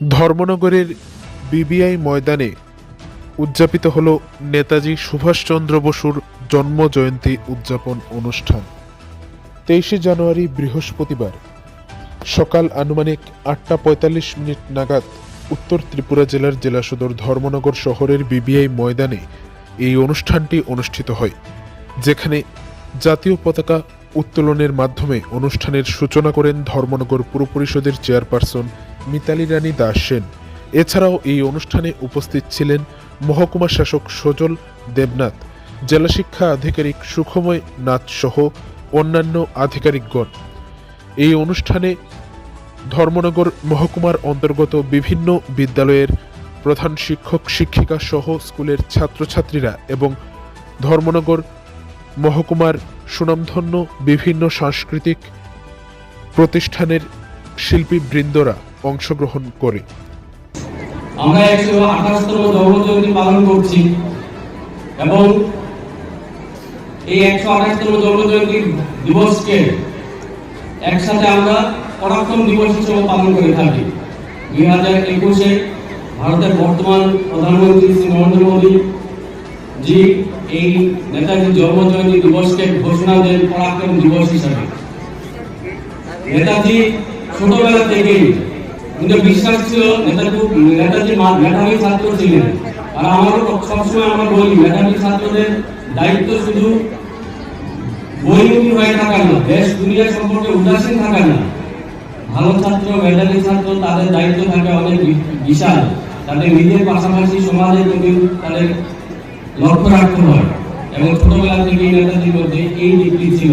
ধর্মনগরের BBI ময়দানে উদযাপিত হল নেতাজি সুভাষচন্দ্র বসুর জন্ম জয়ন্তী উদযাপন অনুষ্ঠান। তেইশে জানুয়ারি বৃহস্পতিবার সকাল আনুমানিক আটটা পঁয়তাল্লিশ মিনিট নাগাদ উত্তর ত্রিপুরা জেলার জেলা সদর ধর্মনগর শহরের বিবিআই ময়দানে এই অনুষ্ঠানটি অনুষ্ঠিত হয়, যেখানে জাতীয় পতাকা উত্তোলনের মাধ্যমে অনুষ্ঠানের সূচনা করেন ধর্মনগর পুর পরিষদের চেয়ারপারসন মিতালি রানী দাস সেন। এছাড়াও এই অনুষ্ঠানে উপস্থিত ছিলেন মহকুমা শাসক সজল দেবনাথ, জেলা শিক্ষা আধিকারিক সুখময় নাথ সহ অন্যান্য আধিকারিকগণ। এই অনুষ্ঠানে ধর্মনগর মহকুমার অন্তর্গত বিভিন্ন বিদ্যালয়ের প্রধান শিক্ষক, শিক্ষিকা সহ স্কুলের ছাত্রছাত্রীরা এবং ধর্মনগর মহকুমার সুনামধন্য বিভিন্ন সাংস্কৃতিক প্রতিষ্ঠানের শিল্পীবৃন্দরা অংশগ্রহণ করে। আমরা একশো আঠাশতম জন্মজয়ন্তী পালন করছি এবং এই একশো আঠাশতম জন্মজয়ন্তী দিবসকে একসাথে আমরা পরাক্রম দিবস হিসেবে পালন করে থাকি। দুই হাজার একুশে ভারতের বর্তমান প্রধানমন্ত্রী শ্রী নরেন্দ্র মোদী জি এই নেতাজির জন্মজয়ন্তী দিবসকে ঘোষণা দেন পরাক্রম দিবস হিসাবে। নেতাজি ছোটবেলা থেকেই কিন্তু বিশ্বাস ছিল নেতাজি নেতাজি মেধাবী ছাত্র ছিলেন। আর আমারও সবসময় আমরা বলি মেধাবী ছাত্রদের দায়িত্ব শুধু বইমুখী হয়ে থাকা না, দেশ দুনিয়া সম্পর্কে উদাসীন থাকা না। ভালো ছাত্র, মেধাবী ছাত্র, তাদের দায়িত্ব থাকে অনেক বিশাল। তাদের নিজের পাশাপাশি সমাজের প্রতি তাদের লক্ষ্য রাখতে হয়। এবং ছোটবেলা থেকেই নেতাজির মধ্যে এই দিকটি ছিল।